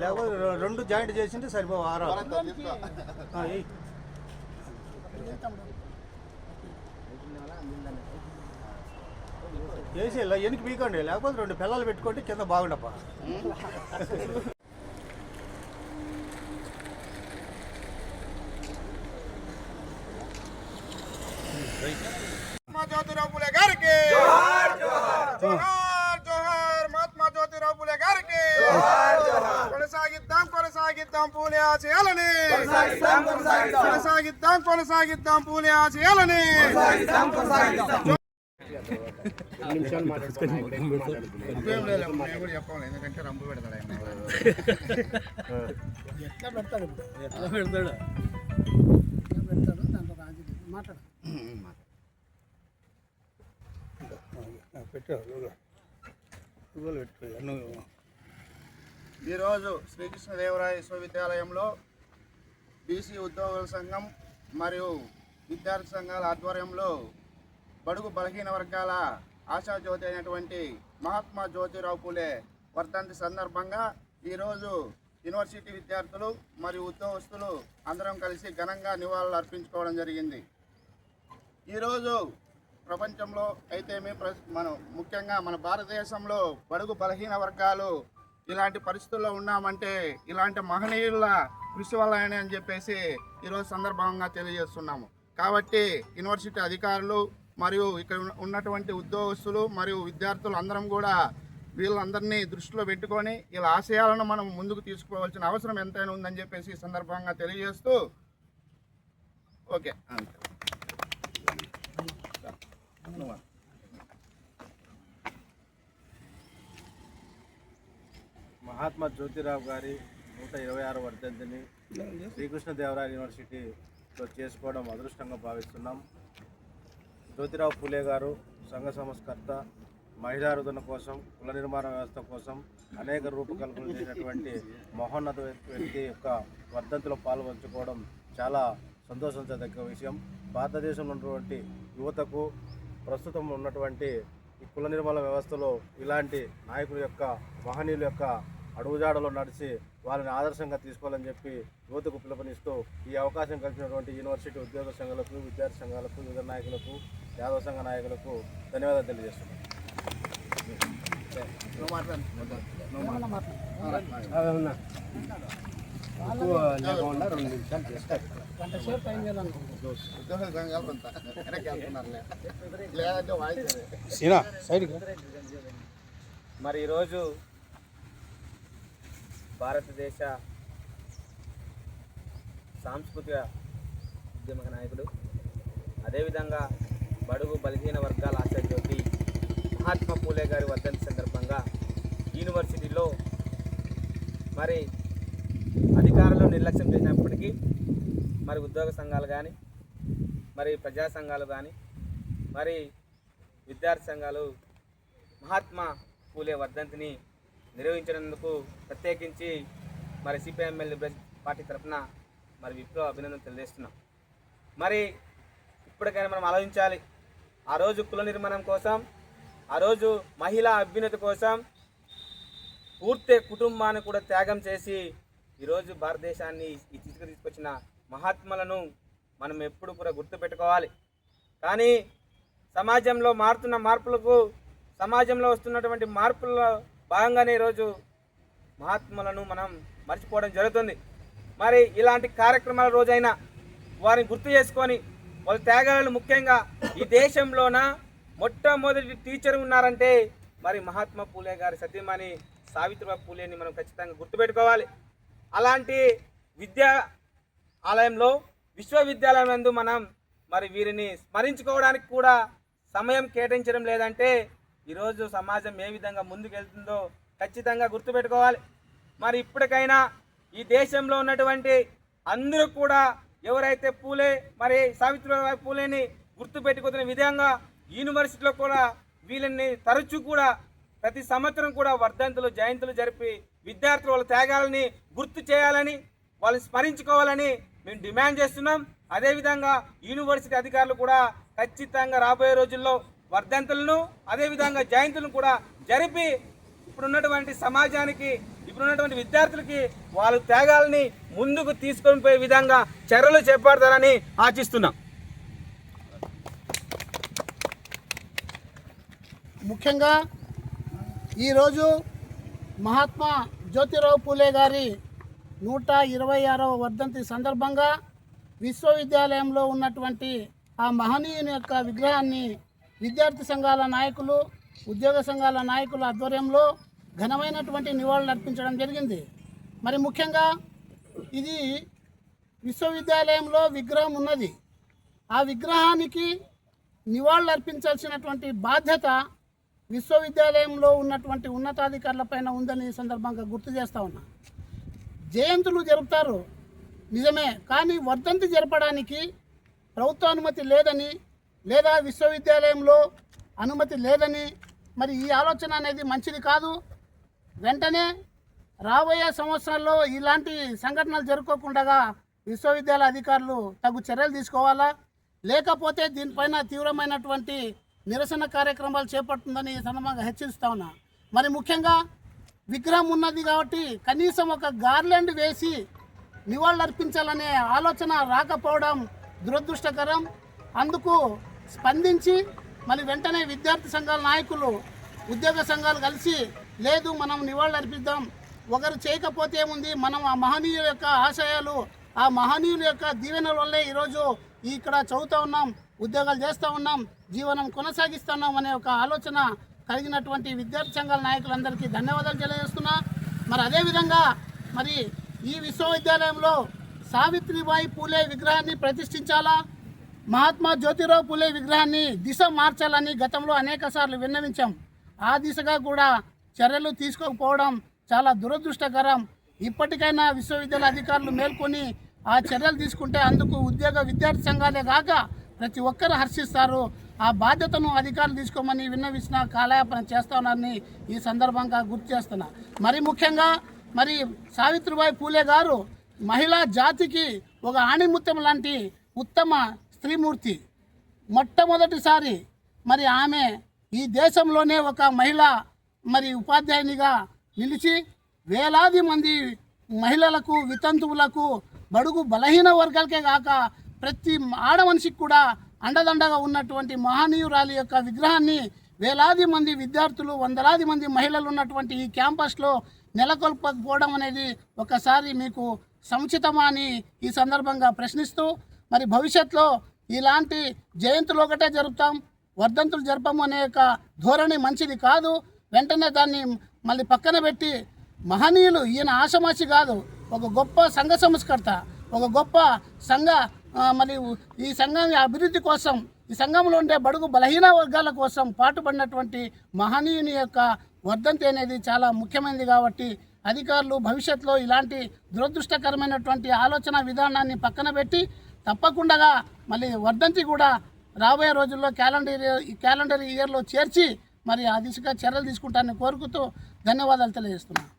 లేకపోతే రెండు జాయింట్ చేసింటే సరిపో ఆరు చేసి ఇలా వెనక్కి పీకండి. లేకపోతే రెండు పిల్లలు పెట్టుకుంటే కింద బాగుండప్ప. కొనసాగిద్దాం కొనసాగిద్దాం పూలే ఆశయాలని. ఎందుకంటే రంపు పెడతాడు ఆయన ఎట్లా పెడతాడు ఎట్లా పెడతాడు దాంట్లో మాట్లాడు ఈరోజు శ్రీకృష్ణదేవరాయ విశ్వవిద్యాలయంలో బీసీ ఉద్యోగుల సంఘం మరియు విద్యార్థి సంఘాల ఆధ్వర్యంలో బడుగు బలహీన వర్గాల ఆశాజ్యోతి అయినటువంటి మహాత్మా జ్యోతిరావు పూలే వర్ధంతి సందర్భంగా ఈరోజు యూనివర్సిటీ విద్యార్థులు మరియు ఉద్యోగస్తులు అందరం కలిసి ఘనంగా నివాళులు అర్పించుకోవడం జరిగింది. ఈరోజు ప్రపంచంలో అయితే మీ ప్ర మనం ముఖ్యంగా మన భారతదేశంలో బడుగు బలహీన వర్గాలు ఇలాంటి పరిస్థితుల్లో ఉన్నామంటే ఇలాంటి మహనీయుల కృషి వల్లనే అని చెప్పేసి ఈరోజు సందర్భంగా తెలియజేస్తున్నాము. కాబట్టి యూనివర్సిటీ అధికారులు మరియు ఇక్కడ ఉన్నటువంటి ఉద్యోగస్తులు మరియు విద్యార్థులు అందరం కూడా వీళ్ళందరినీ దృష్టిలో పెట్టుకొని వీళ్ళ ఆశయాలను మనం ముందుకు తీసుకోవాల్సిన అవసరం ఎంతైనా ఉందని చెప్పేసి ఈ సందర్భంగా తెలియజేస్తూ ఓకే. అంతే. మహాత్మా జ్యోతిరావు గారి నూట ఇరవై ఆరు వర్ధంతిని శ్రీకృష్ణదేవరాయ యూనివర్సిటీలో చేసుకోవడం అదృష్టంగా భావిస్తున్నాం. జ్యోతిరావు పూలే గారు సంఘ సంస్కర్త మహిళారుదన కోసం కుల నిర్మాణ వ్యవస్థ కోసం అనేక రూపకల్పన చేసినటువంటి మహోన్నత వ్యక్తి యొక్క వర్ధంతిలో పాల్పంచుకోవడం చాలా సంతోషించదగ్గ విషయం. భారతదేశంలో ఉన్నటువంటి యువతకు ప్రస్తుతం ఉన్నటువంటి ఈ కుల నిర్మూలన వ్యవస్థలో ఇలాంటి నాయకుల యొక్క మహనీయుల యొక్క అడుగుజాడలో నడిచి వాళ్ళని ఆదర్శంగా తీసుకోవాలని చెప్పి యువతకు పిలుపునిస్తూ ఈ అవకాశం కల్పించినటువంటి యూనివర్సిటీ ఉద్యోగ సంఘాలకు విద్యార్థి సంఘాలకు వివిధ నాయకులకు యాదవ సంఘ నాయకులకు ధన్యవాదాలు తెలియజేస్తున్నాను లేకుండా రెండు నిమిషాలు గంట సేపు టైం మరి ఈరోజు భారతదేశ సాంస్కృతిక ఉద్యమ నాయకుడు అదేవిధంగా బడుగు బలహీన వర్గాల ఆశాజ్యోతి మహాత్మా పూలే గారి వర్ధంతి సందర్భంగా యూనివర్సిటీలో మరి అధికారులు నిర్లక్ష్యం చేసినప్పటికీ మరి ఉద్యోగ సంఘాలు కానీ మరి ప్రజా సంఘాలు కానీ మరి విద్యార్థి సంఘాలు మహాత్మా పూలే వర్ధంతిని నిర్వహించినందుకు ప్రత్యేకించి మరి సిపిఎంఎల్ పార్టీ తరఫున మరి విప్లవ అభినందన తెలియజేస్తున్నాం. మరి ఇప్పటికైనా మనం ఆలోచించాలి. ఆ రోజు కుల నిర్మాణం కోసం ఆ రోజు మహిళా అభ్యున్నతి కోసం పూర్తి కుటుంబాన్ని కూడా త్యాగం చేసి ఈరోజు భారతదేశాన్ని ఈ తీసుకు తీసుకొచ్చిన మహాత్ములను మనం ఎప్పుడు కూడా గుర్తుపెట్టుకోవాలి. కానీ సమాజంలో మారుతున్న మార్పులకు సమాజంలో వస్తున్నటువంటి మార్పుల్లో భాగంగానే ఈరోజు మహాత్ములను మనం మర్చిపోవడం జరుగుతుంది. మరి ఇలాంటి కార్యక్రమాల రోజైనా వారిని గుర్తు చేసుకొని వాళ్ళ త్యాగాలు ముఖ్యంగా ఈ దేశంలోన మొట్టమొదటి టీచర్ ఉన్నారంటే మరి మహాత్మా పూలే గారి సతీమణి సావిత్రిబాయి పూలేని మనం ఖచ్చితంగా గుర్తుపెట్టుకోవాలి. అలాంటి విద్యా ఆలయంలో విశ్వవిద్యాలయం నందు మనం మరి వీరిని స్మరించుకోవడానికి కూడా సమయం కేటాయించడం లేదంటే ఈరోజు సమాజం ఏ విధంగా ముందుకెళ్తుందో ఖచ్చితంగా గుర్తుపెట్టుకోవాలి. మరి ఇప్పటికైనా ఈ దేశంలో ఉన్నటువంటి అందరూ కూడా ఎవరైతే పూలే మరి సావిత్రిబాయి పూలేని గుర్తుపెట్టుకున్న విధంగా యూనివర్సిటీలో కూడా వీళ్ళని తరచూ కూడా ప్రతి సంవత్సరం కూడా వర్ధంతులు జయంతులు జరిపి విద్యార్థులు వాళ్ళ త్యాగాలని గుర్తు చేయాలని వాళ్ళని స్మరించుకోవాలని మేము డిమాండ్ చేస్తున్నాం. అదేవిధంగా యూనివర్సిటీ అధికారులు కూడా ఖచ్చితంగా రాబోయే రోజుల్లో వర్ధంతులను అదేవిధంగా జయంతులను కూడా జరిపి ఇప్పుడున్నటువంటి సమాజానికి ఇప్పుడున్నటువంటి విద్యార్థులకి వాళ్ళ త్యాగాలని ముందుకు తీసుకొని పోయే విధంగా చర్యలు చేపడతారని ఆశిస్తున్నాం. ముఖ్యంగా ఈరోజు మహాత్మా జ్యోతిరావు పూలే గారి నూట ఇరవై ఆరవ వర్ధంతి సందర్భంగా విశ్వవిద్యాలయంలో ఉన్నటువంటి ఆ మహనీయుని యొక్క విగ్రహాన్ని విద్యార్థి సంఘాల నాయకులు ఉద్యోగ సంఘాల నాయకుల ఆధ్వర్యంలో ఘనమైనటువంటి నివాళులు అర్పించడం జరిగింది. మరి ముఖ్యంగా ఇది విశ్వవిద్యాలయంలో విగ్రహం ఉన్నది. ఆ విగ్రహానికి నివాళులు అర్పించాల్సినటువంటి బాధ్యత విశ్వవిద్యాలయంలో ఉన్నటువంటి ఉన్నతాధికారుల పైన ఉందని ఈ సందర్భంగా గుర్తు చేస్తా ఉన్నా. జయంతులు జరుపుతారు. నిజమే కానీ వర్ధంతి జరపడానికి ప్రభుత్వ అనుమతి లేదని లేదా విశ్వవిద్యాలయంలో అనుమతి లేదని మరి ఈ ఆలోచన అనేది మంచిది కాదు. వెంటనే రాబోయే సంవత్సరాల్లో ఇలాంటి సంఘటనలు జరుపుకోకుండా విశ్వవిద్యాలయ అధికారులు తగు చర్యలు తీసుకోవాలా? లేకపోతే దీనిపైన తీవ్రమైనటువంటి నిరసన కార్యక్రమాలు చేపడుతుందని సందర్భంగా హెచ్చరిస్తా ఉన్నా. మరి ముఖ్యంగా విగ్రహం ఉన్నది కాబట్టి కనీసం ఒక గార్లెండ్ వేసి నివాళులర్పించాలనే ఆలోచన రాకపోవడం దురదృష్టకరం. అందుకు స్పందించి మళ్ళీ వెంటనే విద్యార్థి సంఘాల నాయకులు ఉద్యోగ సంఘాలు కలిసి లేదు మనం నివాళులు అర్పిద్దాం ఒకరు చేయకపోతే ఏముంది? మనం ఆ మహనీయుల యొక్క ఆశయాలు ఆ మహనీయుల యొక్క దీవెనల వల్లే ఈరోజు ఇక్కడ చదువుతూ ఉన్నాం ఉద్యోగాలు చేస్తూ ఉన్నాం జీవనం కొనసాగిస్తున్నాం అనే ఒక ఆలోచన కలిగినటువంటి విద్యార్థి సంఘాల నాయకులందరికీ ధన్యవాదాలు తెలియజేస్తున్నా. మరి అదేవిధంగా మరి ఈ విశ్వవిద్యాలయంలో సావిత్రిబాయి పూలే విగ్రహాన్ని ప్రతిష్ఠించాలా? మహాత్మా జ్యోతిరావు పూలే విగ్రహాన్ని దిశ మార్చాలని గతంలో అనేక సార్లు విన్నవించాం. ఆ దిశగా కూడా చర్యలు తీసుకోకపోవడం చాలా దురదృష్టకరం. ఇప్పటికైనా విశ్వవిద్యాలయ అధికారులు మేల్కొని ఆ చర్యలు తీసుకుంటే అందుకు ఉద్యోగ విద్యార్థి సంఘాలే కాక ప్రతి ఒక్కరు హర్షిస్తారు. ఆ బాధ్యతను అధికారులు తీసుకోమని విన్నవిసిన కాలయాపన చేస్తానని ఈ సందర్భంగా గుర్తు చేస్తున్నా. మరి ముఖ్యంగా మరి సావిత్రిబాయి పూలే గారు మహిళా జాతికి ఒక ఆణిముత్యం లాంటి ఉత్తమ స్త్రీమూర్తి. మొట్టమొదటిసారి మరి ఆమె ఈ దేశంలోనే ఒక మహిళ మరి ఉపాధ్యాయునిగా నిలిచి వేలాది మంది మహిళలకు వితంతువులకు బడుగు బలహీన వర్గాలకే కాక ప్రతి ఆడ మనిషికి కూడా అండదండగా ఉన్నటువంటి మహనీయురాలి యొక్క విగ్రహాన్ని వేలాది మంది విద్యార్థులు వందలాది మంది మహిళలు ఉన్నటువంటి ఈ క్యాంపస్లో నెలకొల్పకపోవడం అనేది ఒకసారి మీకు సముచితమా అని ఈ సందర్భంగా ప్రశ్నిస్తూ మరి భవిష్యత్తులో ఇలాంటి జయంతులు ఒకటే జరుపుతాం వర్ధంతులు జరపము అనే యొక్క ధోరణి మంచిది కాదు. వెంటనే దాన్ని మళ్ళీ పక్కన పెట్టి మహనీయులు ఈయన ఆశమాసి కాదు ఒక గొప్ప సంఘ సంస్కర్త ఒక గొప్ప సంఘ మరి ఈ సంఘం అభివృద్ధి కోసం ఈ సంఘంలో ఉండే బడుగు బలహీన వర్గాల కోసం పాటుపడినటువంటి మహనీయుని యొక్క వర్ధంతి అనేది చాలా ముఖ్యమైనది కాబట్టి అధికారులు భవిష్యత్తులో ఇలాంటి దురదృష్టకరమైనటువంటి ఆలోచన విధానాన్ని పక్కన పెట్టి తప్పకుండా మళ్ళీ వర్ధంతి కూడా రాబోయే రోజుల్లో క్యాలెండర్ క్యాలెండర్ ఇయర్లో చేర్చి మరి ఆ దిశగా చర్యలు తీసుకుంటానని కోరుకుతూ ధన్యవాదాలు తెలియజేస్తున్నాను.